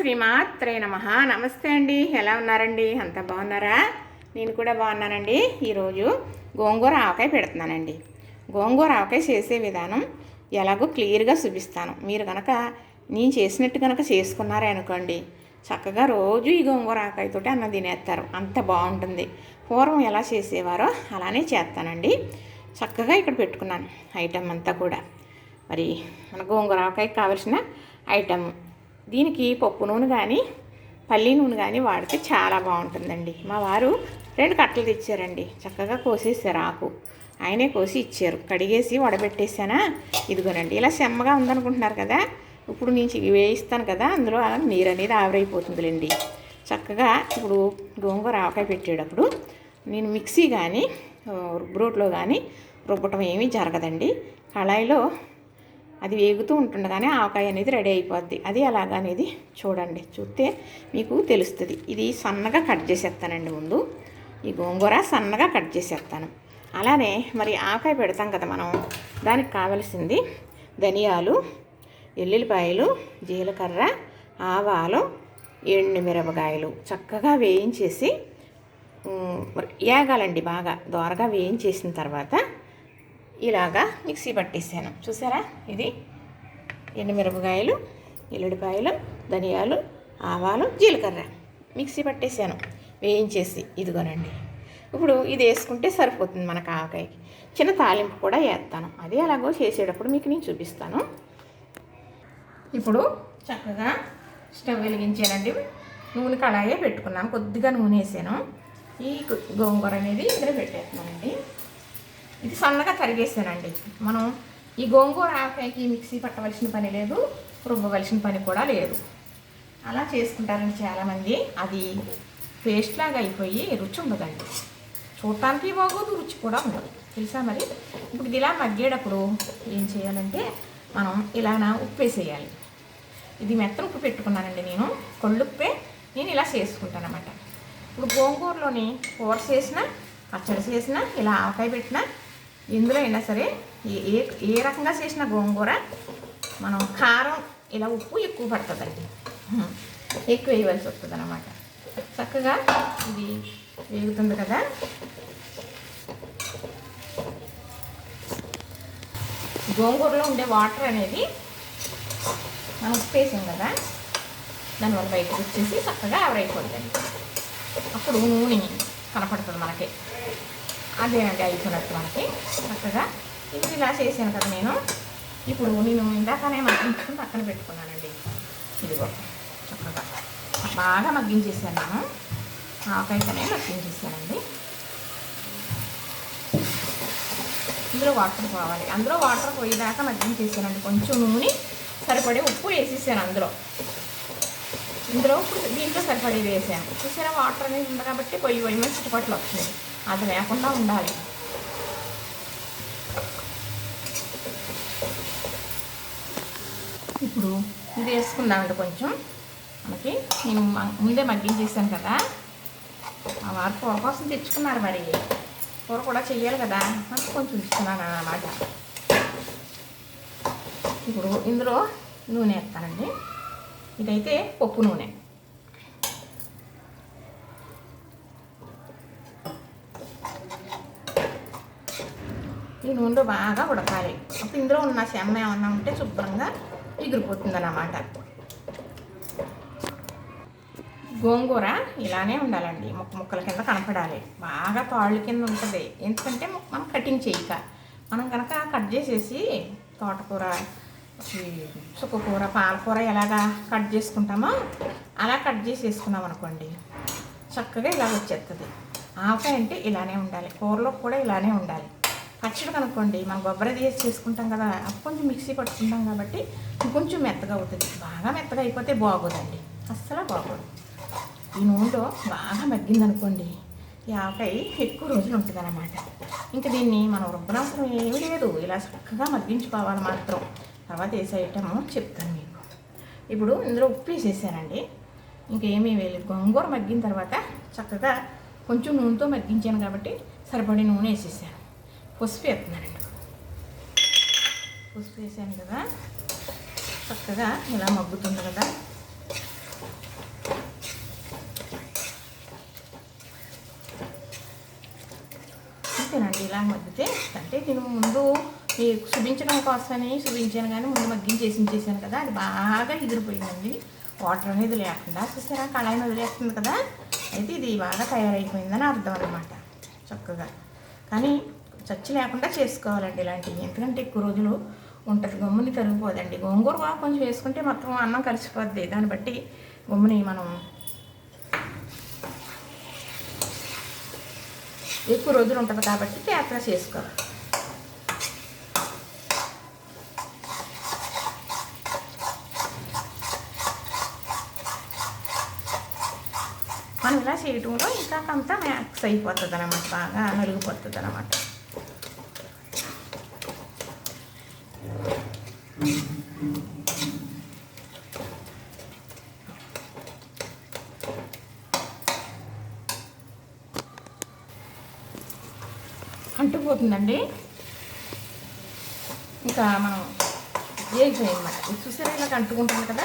శ్రీమాత్రే నమ. నమస్తే అండి. ఎలా ఉన్నారండి? అంత బాగున్నారా? నేను కూడా బాగున్నానండి. ఈరోజు గోంగూర ఆవకాయ పెడుతున్నానండి. గోంగూర ఆవకాయ చేసే విధానం ఎలాగో క్లియర్గా చూపిస్తాను. మీరు కనుక నేను చేసినట్టు కనుక చేసుకున్నారే అనుకోండి చక్కగా రోజు ఈ గోంగూర ఆవకాయతోటి అన్నం తినేస్తారు. అంత బాగుంటుంది. పూర్వం ఎలా చేసేవారో అలానే చేస్తానండి. చక్కగా ఇక్కడ పెట్టుకున్నాను. ఐటమ్ అంతా కూడా. మరి మన గోంగూర ఆవకాయకి కావలసిన ఐటమ్ దీనికి పప్పు నూనె కానీ పల్లి నూనె కానీ వాడితే చాలా బాగుంటుందండి. మా వారు రెండు కట్టలు తెచ్చారండి. చక్కగా కోసేసారు ఆకు. ఆయనే కోసి ఇచ్చారు. కడిగేసి వడబెట్టేసానా ఇదిగోనండి. ఇలా సెమ్మగా ఉందనుకుంటున్నారు కదా? ఇప్పుడు నేను చి- వేయిస్తాను కదా? అందులో నీరు అనేది ఆవిరైపోతుందిలేండి. చక్కగా ఇప్పుడు గోంగూర ఆవకాయ పెట్టేటప్పుడు నేను మిక్సీ కానీ రుబ్బురోట్లో కానీ రుబ్బటం ఏమీ జరగదండి. కళాయిలో అది వేగుతూ ఉంటుండగానే ఆవకాయ అనేది రెడీ అయిపోద్ది. అది అలాగనేది చూడండి. చూస్తే మీకు తెలుస్తుంది. ఇది సన్నగా కట్ చేసేస్తానండి ముందు. ఈ గోంగూర సన్నగా కట్ చేసేస్తాను. అలానే మరి ఆవకాయ పెడతాం కదా మనం. దానికి కావలసింది ధనియాలు ఎల్లుల్లిపాయలు జీలకర్ర ఆవాలు ఎండుమిరపకాయలు చక్కగా వేయించేసి ఏగాలండి బాగా. దోరగా వేయించేసిన తర్వాత ఇలాగా మిక్సీ పట్టేసాను. చూసారా? ఇది ఎండుమిరపకాయలు ఎల్లుడిపాయలు ధనియాలు ఆవాలు జీలకర్ర మిక్సీ పట్టేసాను. వేయించేసి ఇదిగోనండి. ఇప్పుడు ఇది వేసుకుంటే సరిపోతుంది మన ఆవకాయకి చిన్న తాలింపు కూడా వేస్తాను. అది అలాగో చేసేటప్పుడు మీకు నేను చూపిస్తాను. ఇప్పుడు చక్కగా స్టవ్ వెలిగించానండి. నూనె కళాయే పెట్టుకున్నాను. కొద్దిగా నూనె వేసాను. ఈ గోంగూర అనేది ఇందులో పెట్టేస్తున్నానండి. ఇది సన్నగా తరిగేసానండి. మనం ఈ గోంగూర ఆకాయకి మిక్సీ పట్టవలసిన పని లేదు రుబ్బవలసిన పని కూడా లేదు. అలా చేసుకుంటారండి చాలామంది. అది పేస్ట్ లాగా అయిపోయి రుచి ఉండదండి. చూడటానికి బాగోదు రుచి కూడా ఉండదు. తెలుసా మరి? ఇప్పుడు ఇది ఇలా మగ్గేటప్పుడు ఏం చేయాలంటే మనం ఇలానా ఉప్పు వేసేయాలి ఇది మెత్తన ఉప్పు పెట్టుకున్నానండి నేను. కొళ్ళుప్పే నేను ఇలా చేసుకుంటాను అనమాట ఇప్పుడు గోంగూరలోని కూర చేసినా పచ్చడి చేసినా ఇలా ఆవకాయ పెట్టినా ఎందులో అయినా సరే ఏ ఏ ఏ రకంగా చేసిన గోంగూర? మనం కారం ఇలా ఉప్పు ఎక్కువ పడుతుందండి. ఎక్కువ వేయవలసి వస్తుంది అనమాట చక్కగా ఇది వేగుతుంది కదా? గోంగూరలో ఉండే వాటర్ అనేది మనం ఉప్పు వేసాం కదా దానివల్ల బయటకు వచ్చేసి చక్కగా ఆవిరైపోతుంది అప్పుడు నూనె కనపడుతుంది మనకి. అదేనండి అయిపోయినట్టు మనకి చక్కగా ఇప్పుడు ఇలా చేశాను కదా నేను. ఇప్పుడు నేను ఇందాకనే మగ్గించుకుని పక్కన పెట్టుకున్నానండి. ఇదిగో చక్కగా. బాగా మగ్గించేసాను నేను. ఆకైతేనే మగ్గించేసానండి. ఇందులో వాటర్ పోవాలి. అందులో వాటర్ పోయేదాకా మగ్గించేసానండి. కొంచెం నూనె సరిపడే ఉప్పు వేసేసాను అందులో. ఇందులో ఇప్పుడు దీంట్లో సరిపడేది వేసాను. చూసారా? వాటర్ అనేది ఉంది కాబట్టి పొయ్యి పొయ్యి మీద చుట్టుపట్లు వస్తుంది. అది లేకుండా ఉండాలి. ఇప్పుడు ఇది వేసుకుందామండి కొంచెం. మనకి నేను ముందే మగ్గించేసాను కదా. ఆ వారు కూర కోసం తెచ్చుకున్నారు మరి. కూర కూడా చెయ్యాలి కదా. నాకు కొంచెం ఇస్తున్నాను అన్నమాట. ఇప్పుడు ఇందులో నూనె వేస్తానండి. ఇదైతే పప్పు నూనె. ఈ నూనెలో బాగా ఉడకాలి. అప్పుడు ఇందులో ఉన్న చెమ్మ ఏమన్నా ఉంటే శుభ్రంగా ఎగిరిపోతుంది అన్నమాట గోంగూర ఇలానే ఉండాలండి. ముక్క ముక్కల కింద కనపడాలి. బాగా తాళ్ళు కింద ఉంటుంది. ఎందుకంటే మనం కటింగ్ చేయక. మనం కనుక కట్ చేసేసి తోటకూర ఈ చుక్కకూర పాలకూర ఎలాగా కట్ చేసుకుంటామో అలా కట్ చేసి వేసుకున్నాం అనుకోండి చక్కగా ఇలా వచ్చేస్తుంది ఆవకాయ అంటే ఇలానే ఉండాలి. కూరలో కూడా ఇలానే ఉండాలి. పచ్చడి కనుక్కోండి. మనం కొబ్బరి తీసి చేసుకుంటాం కదా కొంచెం మిక్సీ పట్టుకుంటాం కాబట్టి కొంచెం మెత్తగా అవుతుంది. బాగా మెత్తగా అయిపోతే బాగోదండి. అస్సలు బాగోదు. ఈ నూనెలో బాగా మగ్గిందనుకోండి ఈ ఆవకాయ ఎక్కువ రోజులు ఉంటుంది అనమాట ఇంకా దీన్ని మనం రుబ్బనవసరం ఏమీ లేదు. ఇలా చక్కగా మగ్గించుకోవాలి మాత్రం. తర్వాత వేసే ఐటమ్ చెప్తాను మీకు. ఇప్పుడు ఇందులో ఉప్పు వేసేసానండి. ఇంకేమీ వేయలేదు. గోంగూర మగ్గిన తర్వాత చక్కగా కొంచెం నూనెతో మగ్గించాను కాబట్టి సరిపడే నూనె వేసేసాను. పసుపు వేస్తున్నానండి. పసుపు వేసాను కదా. చక్కగా ఇలా మగ్గుతుంది కదా. అంతేనండి ఇలా మగ్గితే అంటే నేను ముందు చూపించడం కోసమని శుభించాను కానీ ముందు మగ్గించేసి చేశాను కదా అది బాగా ఎగిరిపోయిందండి. వాటర్ అనేది లేకుండా చూసారా కళాయిని వదిలేస్తుంది కదా. అయితే ఇది బాగా తయారైపోయిందని అర్థం అనమాట చక్కగా. కానీ చచ్చి లేకుండా చేసుకోవాలండి ఇలాంటివి. ఎందుకంటే ఎక్కువ రోజులు ఉంటుంది గమ్ముని కరిగిపోదండి గోంగూర కూడా కొంచెం వేసుకుంటే మొత్తం అన్నం కలిసిపోద్ది. దాన్ని బట్టి గమ్ముని మనం ఎక్కువ రోజులు ఉంటుంది కాబట్టి యాత్ర చేసుకోవాలి. మనం ఇలా చేయటంలో ఇంకా కొంత మ్యాక్స్ అయిపోతుంది అనమాట బాగా నలిగిపోతుంది అనమాట అంటుకుపోతుందండి. ఇంకా మనం వేగిపోయిందన్నమాట. ఇది చూసారా? ఇలా అంటుకుంటుంది కదా?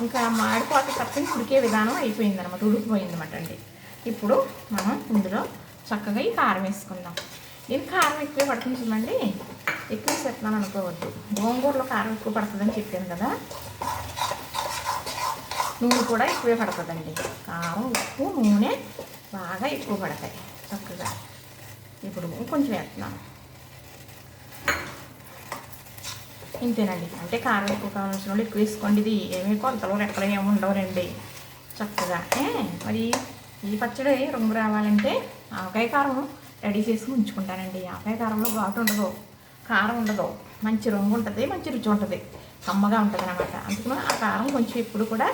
ఇంకా మాడిపోత తప్పని ఉడికే విధానం అయిపోయిందనమాట ఉడికిపోయిందన్నమాట అండి. ఇప్పుడు మనం ఇందులో చక్కగా ఈ కారం వేసుకుందాం. దీనికి కారం ఎక్కువ పడుతుంది చూడండి. ఎక్కువ చెప్తున్నాను అనుకోవద్దు. గోంగూరలో కారం ఎక్కువ పడుతుందని చెప్పాను కదా. నూనె కూడా ఎక్కువే పడుతుందండి. కారం ఉప్పు నూనె బాగా ఎక్కువ పడతాయి చక్కగా. ఇప్పుడు కొంచెం వేస్తున్నాను ఇంతేనండి. అంటే కారం ఎక్కువ కావాల్సిన వాళ్ళు ఎక్కువ వేసుకోండి. ఇది ఏమీ కొంతలో ఎక్కడ ఏమి ఉండవులండి. చక్కగా. మరి ఈ పచ్చడి రంగు రావాలంటే ఆవకాయ కారం రెడీ చేసి ఉంచుకుంటానండి. ఆవకాయ కారంలో ఘాటు ఉండదు. కారం ఉండదు. మంచి రంగు ఉంటుంది మంచి రుచి ఉంటుంది. కమ్మగా ఉంటుంది అనమాట అందుకని ఆ కారం కొంచెం ఇప్పుడు కూడా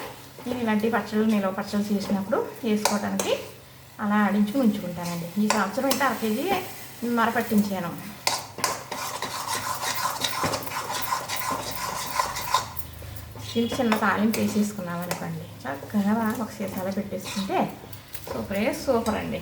నేను ఇలాంటి పచ్చళ్ళు నిలవ పచ్చళ్ళు చేసినప్పుడు వేసుకోవడానికి అలా ఆడించి ఉంచుకుంటానండి. ఈ సంవత్సరం అయితే అర కేజీ మరపట్టించాను దీనికి చిన్న తాలింపు వేసేసుకున్నాం అనుకోండి. చక్కగా ఒక సీసాలో పెట్టేసుకుంటే సూపరే సూపర్ అండి.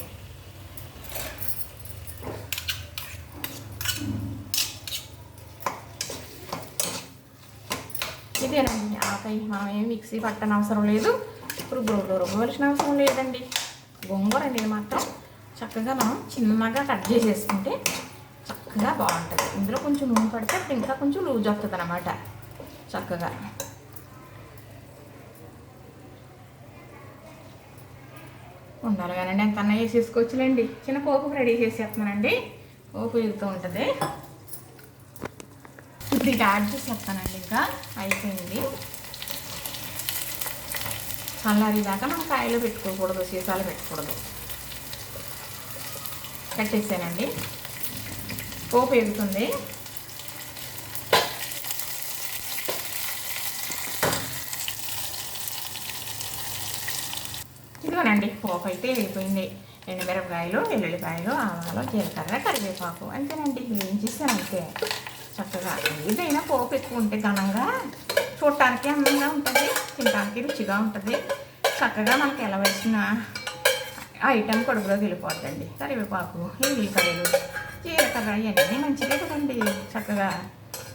ఇదేనండి. ఆపై మనం ఏమి మిక్సీ పట్టనవసరం లేదు. లేదు రుబ్బు రుబ్బవలసిన అవసరం లేదండి. గోంగూర అనేది మాత్రం చక్కగా మనం చిన్నగా కట్ చేసేసుకుంటే చక్కగా బాగుంటుంది. ఇందులో కొంచెం నూనె పడితే అప్పుడు ఇంకా కొంచెం లూజ్ అవుతుంది అనమాట చక్కగా. ఉండాలి కానండి ఎంత అన్న వేసేసుకోవచ్చులేండి చిన్న పోపు రెడీ చేసేస్తున్నానండి. పోపు వెళ్తూ ఉంటుంది. ఇప్పుడు ఇది యాడ్ చేసేస్తానండి ఇంకా. అయిపోయింది. చల్లారేదాకా మనం కాయలు పెట్టుకోకూడదు సీసాలు పెట్టకూడదు కట్టేసానండి పోపు ఎగుతుంది ఇదిగోనండి పోపు అయితే వెళ్ళిపోయింది ఎండుమిరపకాయలు వెల్లుల్లిపాయలు ఆవాలు జీలకర్ర కరివేపాకు అంతేనండి. ఏం చేశాను అంతే చక్కగా. ఏదైనా పోపు ఎక్కువ ఉంటే ఘనంగా చూడటానికి అందంగా ఉంటుంది తినడానికి రుచిగా ఉంటుంది. చక్కగా మనకి ఎలా వేసిన ఐటెం కడుపులోకి వెళ్ళిపోద్దండి కరివేపాకు ఎల్లుల్లిపాయలు జీలకర్ర ఇవన్నీ మంచిదే కదండి. చక్కగా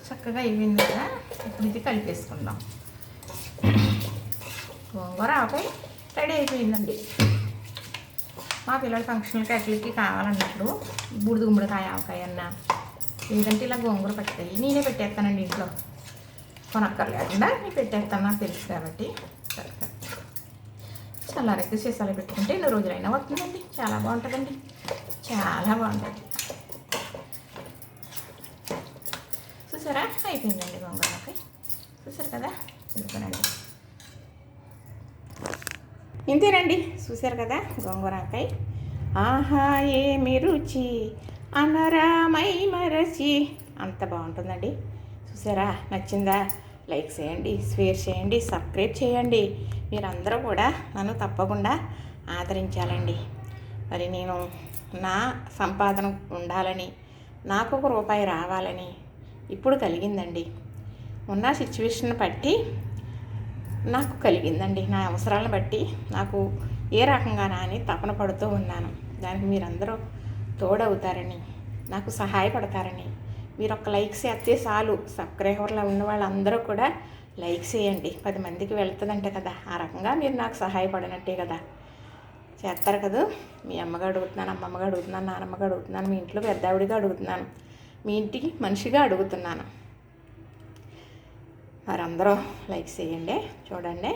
చక్కగా అయిపోయింది కదా ఇప్పుడు ఇది కలిపేసుకుందాం. గోంగూర ఆపై రెడీ అయిపోయిందండి. మా పిల్లల ఫంక్షన్లకి అట్లకి కావాలన్నప్పుడు బూడిద గుమ్మడికాయ ఆవకాయ అన్న లేదంటే ఇలా గోంగూర పెట్టాయి నేనే పెట్టేస్తానండి ఇంట్లో. కొనక్కర్లేకుండా నేను పెట్టేస్తాను నాకు తెలుసు కాబట్టి. చాలా చల్లారెక్కి సీసాలు పెట్టుకుంటే ఎన్ని రోజులైనా వస్తుందండి. చాలా బాగుంటుందండి. చాలా బాగుంటుంది. చూసారా? అయిపోయిందండి గోంగూరకి చూసారు కదా? చూసుకోనండి ఇంతేనండి. చూశారు కదా? గోంగూరకాయ ఆహా ఏమి రుచి. అనరామై మరచి అంత బాగుంటుందండి. చూసారా? నచ్చిందా? లైక్ చేయండి షేర్ చేయండి సబ్స్క్రైబ్ చేయండి. మీరందరూ కూడా నన్ను తప్పకుండా ఆదరించాలండి. మరి నేను నా సంపాదన ఉండాలని నాకు ఒక రూపాయి రావాలని ఇప్పుడు కలిగిందండి. ఉన్న సిచ్యువేషన్ బట్టి నాకు కలిగిందండి. నా అవసరాలను బట్టి నాకు ఏ రకంగానా అని తపన పడుతూ ఉన్నాను. దానికి మీరందరూ తోడవుతారని నాకు సహాయపడతారని. మీరు ఒక లైక్ చేస్తే చాలు. సబ్స్క్రైబర్లో ఉన్న వాళ్ళందరూ కూడా లైక్ చేయండి. పది మందికి వెళ్తుందంట కదా. ఆ రకంగా మీరు నాకు సహాయపడినట్టే కదా. చేస్తారు కదా? మీ అమ్మగా అడుగుతున్నాను అమ్మమ్మగా అడుగుతున్నాను నానమ్మగా అడుగుతున్నాను మీ ఇంట్లో పెద్దావిడిగా అడుగుతున్నాను. మీ ఇంటికి మనిషిగా అడుగుతున్నాను. మరందరూ లైక్ చేయండి చూడండి.